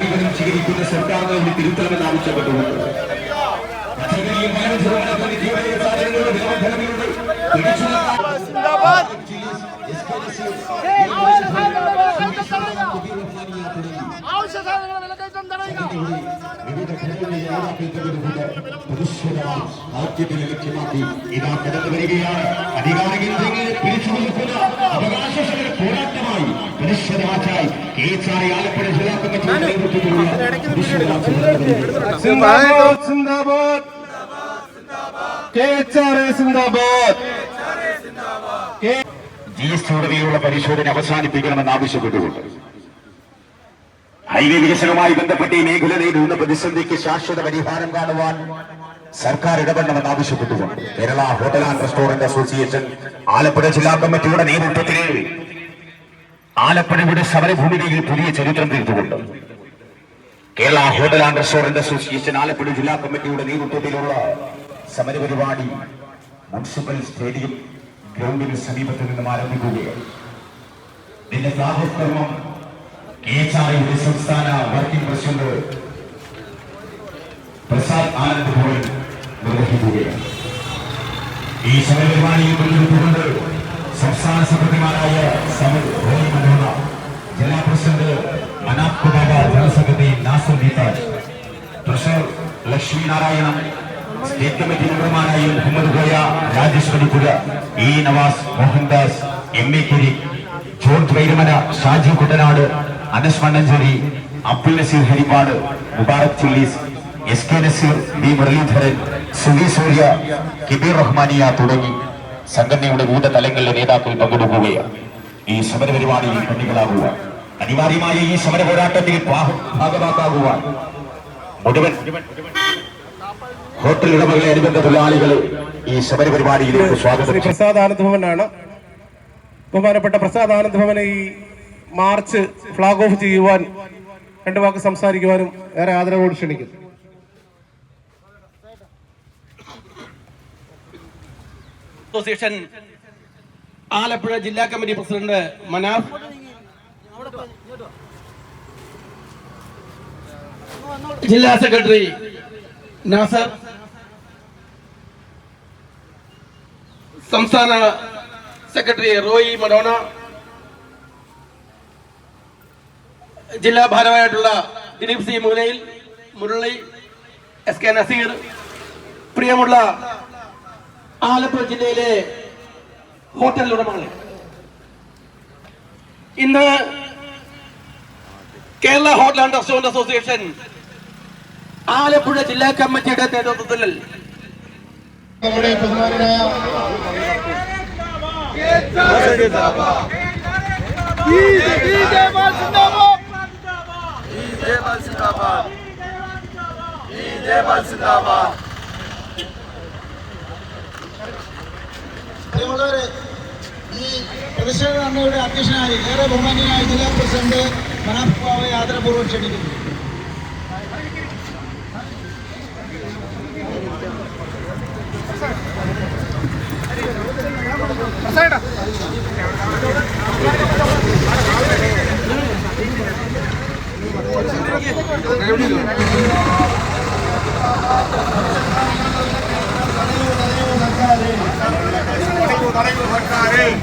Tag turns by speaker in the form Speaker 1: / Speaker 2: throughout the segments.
Speaker 1: സ്വീകരിക്കുന്ന സർക്കാർ നടപടി തിരുത്തണമെന്ന് ആവശ്യപ്പെട്ടുകൊണ്ട്. ഇതാ കടന്നു വരികയാണ് പോരാട്ടമായി ജി എസ് കോടതിയിലുള്ള പരിശോധന അവസാനിപ്പിക്കണമെന്ന് ആവശ്യപ്പെട്ടുകൊണ്ട് ഹൈവേ വികസനവുമായി ബന്ധപ്പെട്ട് ഈ മേഖല നേരിടുന്ന പ്രതിസന്ധിക്ക് ശാശ്വത പരിഹാരം കാണുവാൻ സർക്കാർ ഇടപെടണമെന്ന് ആവശ്യപ്പെട്ടുകൊണ്ട് Kerala hotel and restaurant association Alappuzha ജില്ലാ കമ്മിറ്റിയുടെ നേതൃത്വത്തിൽ ആലപ്പുഴയുടെ സമരഭൂമിയിൽ പുതിയ ചരിത്രം തീർത്തുകൊണ്ട് Kerala hotel and restaurant association Alappuzha ജില്ലാ കമ്മിറ്റിയുടെ നേതൃത്വത്തിലുള്ള സമരപരിപാടി മുനിസിപ്പൽ സ്റ്റേഡിയം ഗ്രൗണ്ടിന് സമീപത്ത് നിന്നും ആരംഭിക്കുകയാണ്. ഇതിന്റെ കെ എച്ച് ആർ യുടെ സംസ്ഥാന വർക്കിംഗ് പ്രസിഡന്റ് പ്രസാദ് ആനന്ദ് ഭവൻ നിർവഹിക്കുകയാണ്. ഈ സമരപരിപാടിയിൽ പങ്കെടുത്തുകൊണ്ട് സംസ്ഥാന സെക്രട്ടറിമാരായ സമദ് റോയി മനോഹ ജില്ലാ പ്രസിഡന്റ് അനാപ് കുബാബ general secretary Nasar ദീതാജ് treasurer Lakshmi Narayanan state committee മെമ്പർമാരായ Muhammad Goya Rajesh മണിപ്പുര E Nawas Mohandas M A കുരി George വൈരമന Shaji Kuttanad Anas Mannancheri Abdul Nazir Haripad Mubarak Chillies S K Nazir B Muraleedharan Suvi Surya Kibeer Rahmania തുടങ്ങി സംഘടനയുടെ വിവിധ തലങ്ങളിലെ നേതാക്കൾ പങ്കെടുക്കുകയാണ്. ഈ സമര പരിപാടിയിൽ പണികളാകുക അനിവാര്യമായ ഈ സമര പോരാട്ടത്തിൽ ഭാഗമാക്കാകുക മുഴുവൻ ഹോട്ടൽ ഉടമകളെ അനുബന്ധ തൊഴിലാളികളെ ഈ സമര പരിപാടിയിലേക്ക്
Speaker 2: സ്വാഗതം പ്രസാദ് ആനന്ദ് ഭവനാണ്. ബഹുമാനപ്പെട്ട പ്രസാദ് ആനന്ദ് ഭവനെ ഈ മാർച്ച് ഫ്ലാഗ് ഓഫ് ചെയ്യുവാൻ രണ്ടു വാക്ക് സംസാരിക്കുവാനും ഏറെ ആദരവോട് ക്ഷണിക്കുന്നു.
Speaker 3: അസോസിയേഷൻ ആലപ്പുഴ ജില്ലാ കമ്മിറ്റി പ്രസിഡന്റ് മനാഫ്. ജില്ലാ സെക്രട്ടറി നാസർ. സംസ്ഥാന സെക്രട്ടറി റോയി മഡോണ. ജില്ലാ ഭാരമായിട്ടുള്ള ദിലീപ് സി മൂലയിൽ മുരളി എസ് കെ നസീർ പ്രിയമുള്ള ആലപ്പുഴ ജില്ലയിലെ ഹോട്ടൽ ഉടമകളെ. ഇന്ന് Kerala hotel and restaurant association Alappuzha ജില്ലാ കമ്മിറ്റിയുടെ നേതൃത്വത്തിൽ
Speaker 2: നമ്മുടെ ബഹുമാനായ
Speaker 4: പ്രിയമുള്ളവരെ ഈ പ്രതിഷേധ ധർണയുടെ അധ്യക്ഷനായി ഏറെ ബഹുമാന്യനായ ജില്ലാ പ്രസിഡന്റ് മനാഫ് ബാബയെ ആദരപൂർവം ക്ഷണിക്കുന്നു.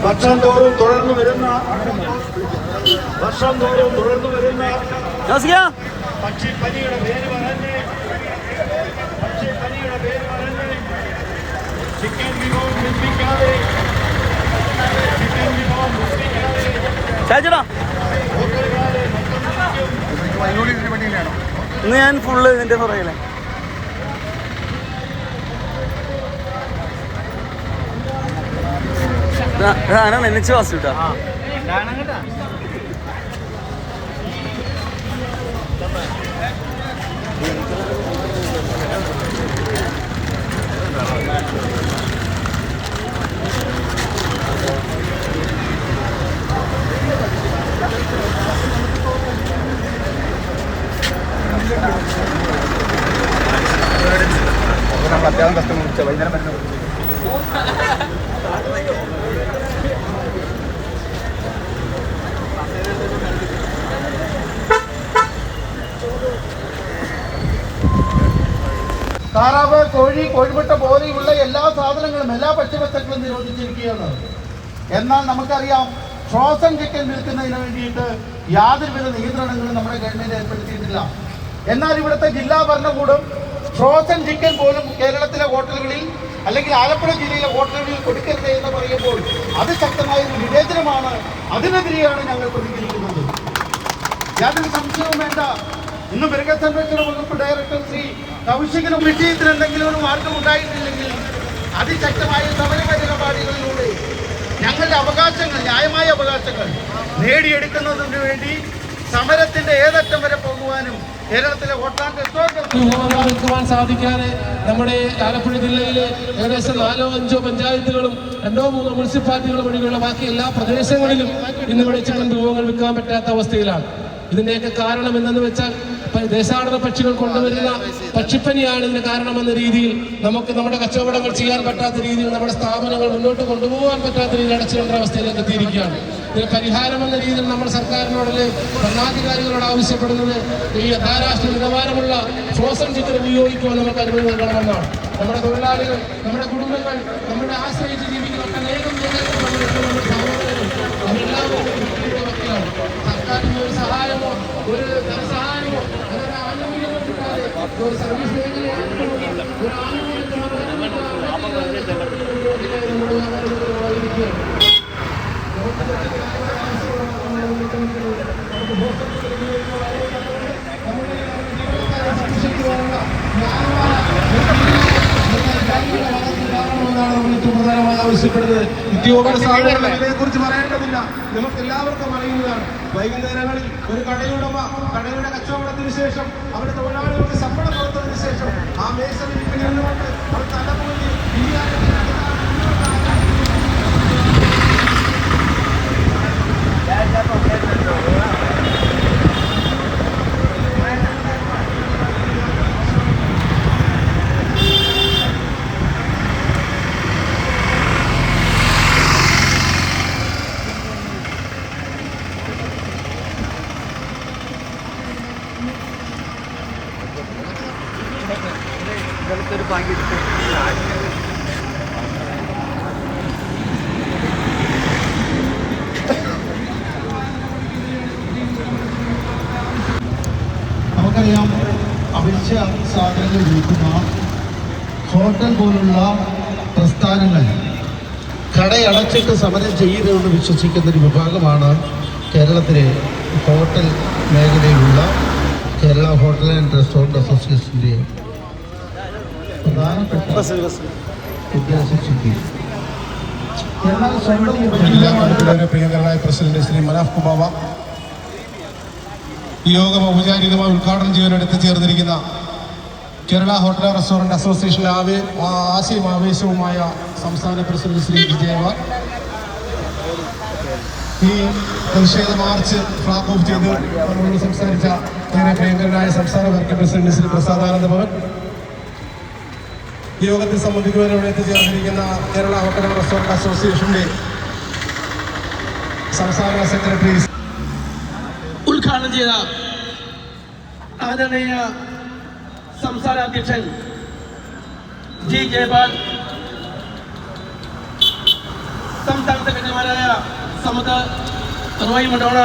Speaker 4: വർഷം തോറും തുടർന്നു വരുന്ന വർഷം തോറും തുടർന്നു വരുന്ന പക്ഷിപ്പനിയുടെ പേര് പറഞ്ഞ് പക്ഷിപ്പനിയുടെ പേര് പറഞ്ഞ്. ചിക്കൻ വിഭവം നിർമ്മിക്കാതെ ചിക്കൻ വിഭവം നിർമ്മിക്കാതെ.
Speaker 5: ഇന്ന് ഞാൻ ഫുള്ള് ഇതിന്റെ പുറകിലെ. ഞാൻ നമ്മൾ അത്യാവശ്യം കസ്റ്റമർ വൈകുന്നേരം വരുന്ന
Speaker 4: താറാവ് കോഴി കോഴിമുട്ട പോലെയുള്ള എല്ലാ സാധനങ്ങളും എല്ലാ ഭക്ഷ്യവസ്തുക്കളും നിരോധിച്ചിരിക്കുകയാണ്. എന്നാൽ നമുക്കറിയാം ഫ്രോസൺ ചിക്കൻ വിൽക്കുന്നതിന് വേണ്ടിയിട്ട് യാതൊരുവിധ നിയന്ത്രണങ്ങളും നമ്മുടെ ഗവൺമെന്റ് ഏർപ്പെടുത്തിയിട്ടില്ല. എന്നാൽ ഇവിടുത്തെ ജില്ലാ ഭരണകൂടം ഫ്രോസൺ ചിക്കൻ പോലും കേരളത്തിലെ ഹോട്ടലുകളിൽ അല്ലെങ്കിൽ ആലപ്പുഴ ജില്ലയിലെ ഹോട്ടലുകളിൽ കൊടുക്കരുത് എന്ന് പറയുമ്പോൾ അത് ശക്തമായ ഒരു വിവേചനമാണ്. അതിനെതിരെയാണ് ഞങ്ങൾ പ്രതികരിക്കുന്നത്. യാതൊരു സംശയവും വേണ്ട. ഇന്ന് മൃഗസംരക്ഷണ വകുപ്പ് ഡയറക്ടർ ശ്രീ കൗശികനും വിഷയത്തിൽ എന്തെങ്കിലും ഒരു മാർഗം ഉണ്ടായിട്ടില്ലെങ്കിൽ അതിശക്തമായ സമരക നിലപാടുകളിലൂടെ ഞങ്ങളുടെ അവകാശങ്ങൾ ന്യായമായ അവകാശങ്ങൾ നേടിയെടുക്കുന്നതിന് വേണ്ടി സമരത്തിന്റെ ഏതറ്റം വരെ പോകുവാനും കേരളത്തിലെ
Speaker 6: സാധിക്കാതെ നമ്മുടെ ആലപ്പുഴ ജില്ലയിലെ ഏകദേശം നാലോ അഞ്ചോ പഞ്ചായത്തുകളും രണ്ടോ മൂന്നോ മുനിസിപ്പാലിറ്റികളും വഴിയുള്ള ബാക്കി എല്ലാ പ്രദേശങ്ങളിലും ഇന്നിവിടെ ചിക്കൻ വിഭവങ്ങൾ വിൽക്കാൻ പറ്റാത്ത അവസ്ഥയിലാണ്. ഇതിന്റെയൊക്കെ കാരണം എന്തെന്ന് വെച്ചാൽ ദേശാടന പക്ഷികൾ കൊണ്ടുവരുന്ന പക്ഷിപ്പനിയാണ് ഇതിന് കാരണമെന്ന രീതിയിൽ നമുക്ക് നമ്മുടെ കച്ചവടങ്ങൾ ചെയ്യാൻ പറ്റാത്ത രീതിയിൽ നമ്മുടെ സ്ഥാപനങ്ങൾ മുന്നോട്ട് കൊണ്ടുപോകാൻ പറ്റാത്ത രീതിയിൽ അടച്ചിടേണ്ട അവസ്ഥയിലേക്ക് എത്തിയിരിക്കുകയാണ്. ഇതിന് പരിഹാരം എന്ന രീതിയിൽ നമ്മൾ സർക്കാരിനോടല്ലേ ഭരണാധികാരികളോട് ആവശ്യപ്പെടുന്നത്? ഈ അന്താരാഷ്ട്ര നിലവാരമുള്ള ഫ്രോസൺ ചിത്രം ഉപയോഗിക്കുവാൻ നമുക്ക് അനുമതി നൽകണമെന്നാണ്. നമ്മുടെ തൊഴിലാളികൾ നമ്മുടെ കുടുംബങ്ങൾ നമ്മുടെ ആശ്രയിച്ച് ജീവിക്കുന്ന അനേകം ജനങ്ങൾ നമ്മുടെ നമ്മുടെ സഹോദരങ്ങൾ അവരെല്ലാവരും ഇതിന്റെ വക്കിലാണ് സർക്കാരിന് ഒരു സഹായമോ ഒരു ധനസഹായമോ അല്ലെങ്കിൽ ആനുകൂല്യമോ കിട്ടാതെ ഒരു ആവശ്യപ്പെടുന്നത് ഉദ്യോഗസ്ഥരെ
Speaker 2: കുറിച്ച് പറയേണ്ടതില്ല. നമുക്ക് എല്ലാവർക്കും അറിയുന്നതാണ്. വൈകുന്നേരങ്ങളിൽ ഒരു കടയുടമ കടയുടെ കച്ചവടത്തിന് ശേഷം അവരുടെ തൊഴിലാളികൾക്ക് ശമ്പളം കൊടുത്തതിന് ശേഷം ആ മേശ വിൽപ്പനയിൽ നിന്നുകൊണ്ട് അവർ തലമുറയിൽ
Speaker 4: നമുക്കറിയാം അവശ്യ സാധനങ്ങൾ വിൽക്കുന്ന ഹോട്ടൽ പോലുള്ള പ്രസ്ഥാനങ്ങൾ കടയടച്ചിട്ട് സമരം ചെയ്യരുതെന്ന് വിശ്വസിക്കുന്ന ഒരു വിഭാഗമാണ് കേരളത്തിലെ ഹോട്ടൽ മേഖലയിലുള്ള കേരള ഹോട്ടൽ ആൻഡ് റെസ്റ്റോറന്റ് അസോസിയേഷന്റെ പ്രധാനപ്പെട്ട ഉദ്ദേശിച്ചിരിക്കുന്നത് എന്നാൽ സ്വന്തം
Speaker 2: ജില്ലാ കമ്മിറ്റിയുടെ പ്രിയങ്കരനായ പ്രസിഡന്റ് ശ്രീ മനാഫ് കുബാബ ഈ യോഗം ഔപചാരികമായി ഉദ്ഘാടനം ചെയ്യാൻ എത്തിച്ചേർന്നിരിക്കുന്ന കേരള ഹോട്ടൽ റെസ്റ്റോറന്റ് അസോസിയേഷന്റെ ആവേ ആശയം ആവേശവുമായ സംസ്ഥാന പ്രസിഡന്റ് ശ്രീ വിജയവാർ ഈ പ്രതിഷേധ മാർച്ച് ഫ്ലാഗ് ഓഫ് ചെയ്ത് സംസാരിച്ച ഏറെ പ്രിയങ്കരനായ സംസ്ഥാന വർക്കിംഗ് പ്രസിഡന്റ് ശ്രീ പ്രസാദാനന്ദ ഭവൻ. ഈ യോഗത്തിൽ സംബന്ധിക്കുവാൻ ഇവിടെ എത്തിച്ചേർന്നിരിക്കുന്ന കേരള ഹോട്ടൽ റെസ്റ്റോറന്റ് അസോസിയേഷന്റെ സംസ്ഥാന സെക്രട്ടറി
Speaker 3: ഉദ്ഘാടനം ചെയ്ത ആദരണീയ സംസ്ഥാന അധ്യക്ഷൻ ജി ജയപാൽ സംസ്ഥാന സെക്രട്ടറിമാരായ സമത് റോയ് മഡോണ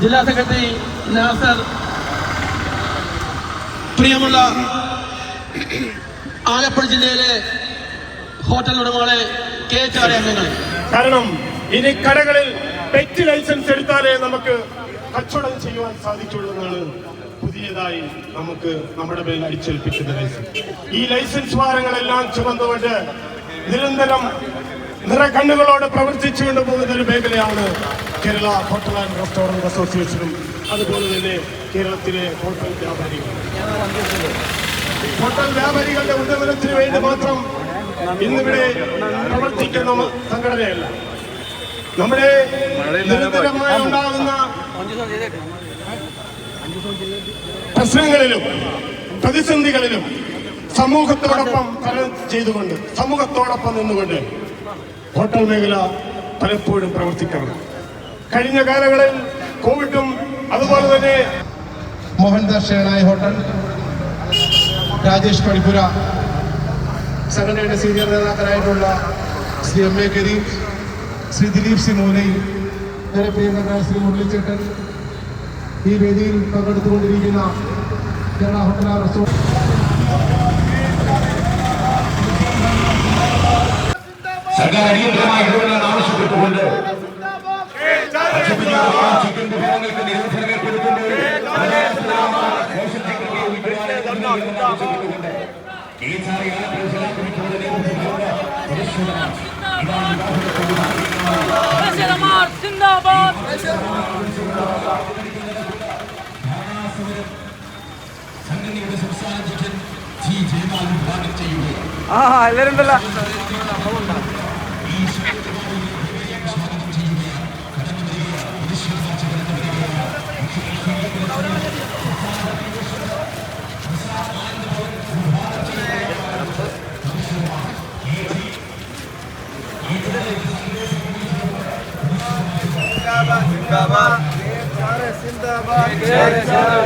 Speaker 3: ജില്ലാ സെക്രട്ടറി നാസർ പ്രിയമുള്ള ആലപ്പുഴ ജില്ലയിലെ ഹോട്ടൽ ഉടമകളെ കെ
Speaker 7: കാരണം ഇനി കടകളിൽ പെറ്റ് ലൈസൻസ് എടുത്താലേ നമുക്ക് കച്ചവടം ചെയ്യുവാൻ സാധിക്കുള്ളൂ എന്നാണ് പുതിയതായി നമുക്ക് നമ്മുടെ മേൽ അടിച്ചേൽപ്പിക്കുന്ന ലൈസൻസ്. ഈ ലൈസൻസ് ഭാരങ്ങളെല്ലാം ചുമന്നുകൊണ്ട് നിരന്തരം നിറകണ്ണുകളോടെ പ്രവർത്തിച്ചുകൊണ്ട് പോകുന്ന ഒരു മേഖലയാണ് കേരള ഹോട്ടൽ ആൻഡ് റെസ്റ്റോറന്റ് അസോസിയേഷനും. അതുപോലെ തന്നെ കേരളത്തിലെ ഹോട്ടൽ വ്യാപാരികൾ ഹോട്ടൽ വ്യാപാരികളുടെ ഉന്നമനത്തിന് വേണ്ടി മാത്രം ഇന്നിവിടെ പ്രവർത്തിക്കുന്ന സംഘടനയല്ല. നമ്മുടെ നിരന്തരമായി ഉണ്ടാകുന്ന പ്രശ്നങ്ങളിലും പ്രതിസന്ധികളിലും സമൂഹത്തോടൊപ്പം തരണം ചെയ്തുകൊണ്ട് സമൂഹത്തോടൊപ്പം നിന്നുകൊണ്ട് ഹോട്ടൽ മേഖല പലപ്പോഴും പ്രവർത്തിക്കണം. കഴിഞ്ഞ കാലങ്ങളിൽ കോവിഡും അതുപോലെ തന്നെ
Speaker 2: മോഹൻദാസ് ഷേണായ ഹോട്ടൽ
Speaker 6: രാജേഷ് പണിപ്പുര സംഘടനയുടെ senior നേതാക്കളായിട്ടുള്ള Shri M A Karim Shri Dileep C മോനൈ ഏറെ പ്രിയങ്കരായ ശ്രീ മുരളിച്ചേട്ടൻ ഈ വേദിയിൽ പങ്കെടുത്തുകൊണ്ടിരിക്കുന്ന കേരള ഹോട്ടൽ റെസ്റ്റോറന്റ്.
Speaker 1: സർക്കാർ അടിയന്തരമായി ഇടപെടലാണ് ആവശ്യപ്പെട്ടുകൊണ്ട് ചിക്കൻ വിഭവങ്ങൾക്ക് നിരോധനം ഏർപ്പെടുത്തുമ്പോൾ മോശം ചിക്കൻ ഉപയോഗിക്കുവാൻ ആവശ്യപ്പെട്ടുകൊണ്ട് ഈ ചാറി ആലപ്പുഴ ജില്ലാ കമ്മിറ്റിയുടെ നേതൃത്വത്തിലുള്ള പരിശോധന ഇതാണ് വിവാഹത്തെ
Speaker 8: സിന്ദാബാദ്
Speaker 1: സംഘടനയുടെ സംസ്ഥാന അധ്യക്ഷൻ ജി ജയപാൽ ഉദ്ഘാടനം ചെയ്യുകയാണ്
Speaker 9: ആ എല്ലാരും ഉണ്ടല്ലോ
Speaker 10: സിന്ദാബാദ്